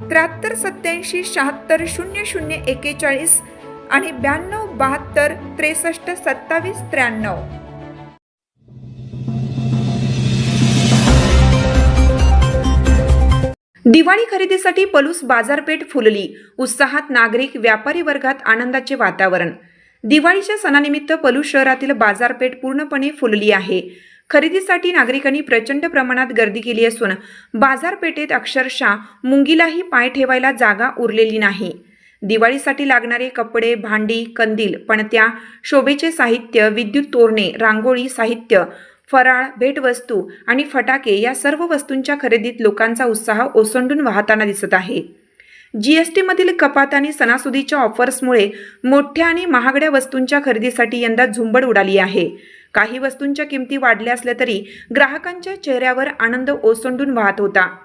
त्र्याहत्तर सत्याऐंशी शहात्तर शून्य शून्य एकेचाळीस आणि ब्याण्णव बहात्तर त्रेसष्ट सत्तावीस त्र्याण्णव. दिवाळी खरेदीसाठी पलूस बाजारपेठ फुलली. उत्साहात नागरिक व्यापारी वर्गात आनंदाचे वातावरण. दिवाळीच्या सणानिमित्त पलूस शहरातील बाजारपेठ पूर्णपणे फुलली आहे. खरेदीसाठी नागरिकांनी प्रचंड प्रमाणात गर्दी केली असून बाजारपेठेत अक्षरशः मुंगीलाही पाय ठेवायला जागा उरलेली नाही. दिवाळीसाठी लागणारे कपडे भांडी कंदील पणत्या शोभेचे साहित्य विद्युत तोरणे रांगोळी साहित्य फराळ भेटवस्तू आणि फटाके या सर्व वस्तूंच्या खरेदीत लोकांचा उत्साह ओसंडून वाहताना दिसत आहे. जीएसटीमधील कपात आणि सणासुदीच्या ऑफर्समुळे मोठ्या आणि महागड्या वस्तूंच्या खरेदीसाठी यंदा झुंबड उडाली आहे. काही वस्तूंच्या किमती वाढल्या असल्या तरी ग्राहकांच्या चेहऱ्यावर आनंद ओसंडून वाहत होता.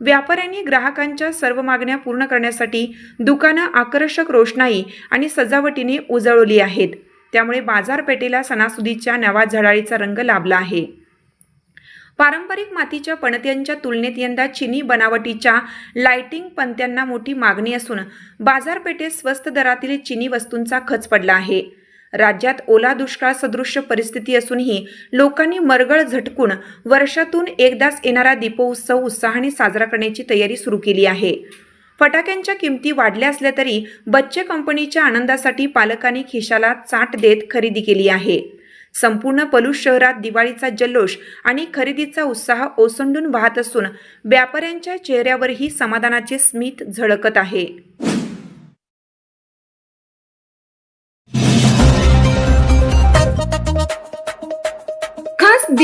व्यापाऱ्यांनी ग्राहकांच्या सर्व मागण्या पूर्ण करण्यासाठी दुकानं आकर्षक रोषणाई आणि सजावटीने उजळवली आहेत. त्यामुळे बाजारपेठेला सणासुदीच्या नवा झळाळीचा रंग लाभला आहे. पारंपरिक मातीच्या पणत्यांच्या तुलनेत यंदा चिनी बनावटीच्या लाइटिंग पणत्यांना मोठी मागणी असून बाजारपेठेत स्वस्त दरातील चिनी वस्तूंचा खच पडला आहे. राज्यात ओला दुष्काळ सदृश्य परिस्थिती असूनही लोकांनी मरगळ झटकून वर्षातून एकदाच येणारा दीपोत्सव उत्साहाने साजरा करण्याची तयारी सुरू केली आहे. फटाक्यांच्या किमती वाढल्या असल्या तरी बच्चे कंपनीच्या आनंदासाठी पालकांनी खिशाला चाट देत खरेदी केली आहे. संपूर्ण पलूस शहरात दिवाळीचा जल्लोष आणि खरेदीचा उत्साह ओसंडून वाहत असून व्यापाऱ्यांच्या चेहऱ्यावरही समाधानाचे स्मित झळकत आहे.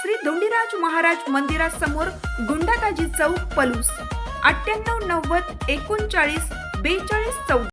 Shri Dhondiraj Maharaj मंदिरासमोर गुंडाताजी चौक पलूस. अठ्ठ्याण्णव नव्वद एकोणचाळीस बेचाळीस चौदा.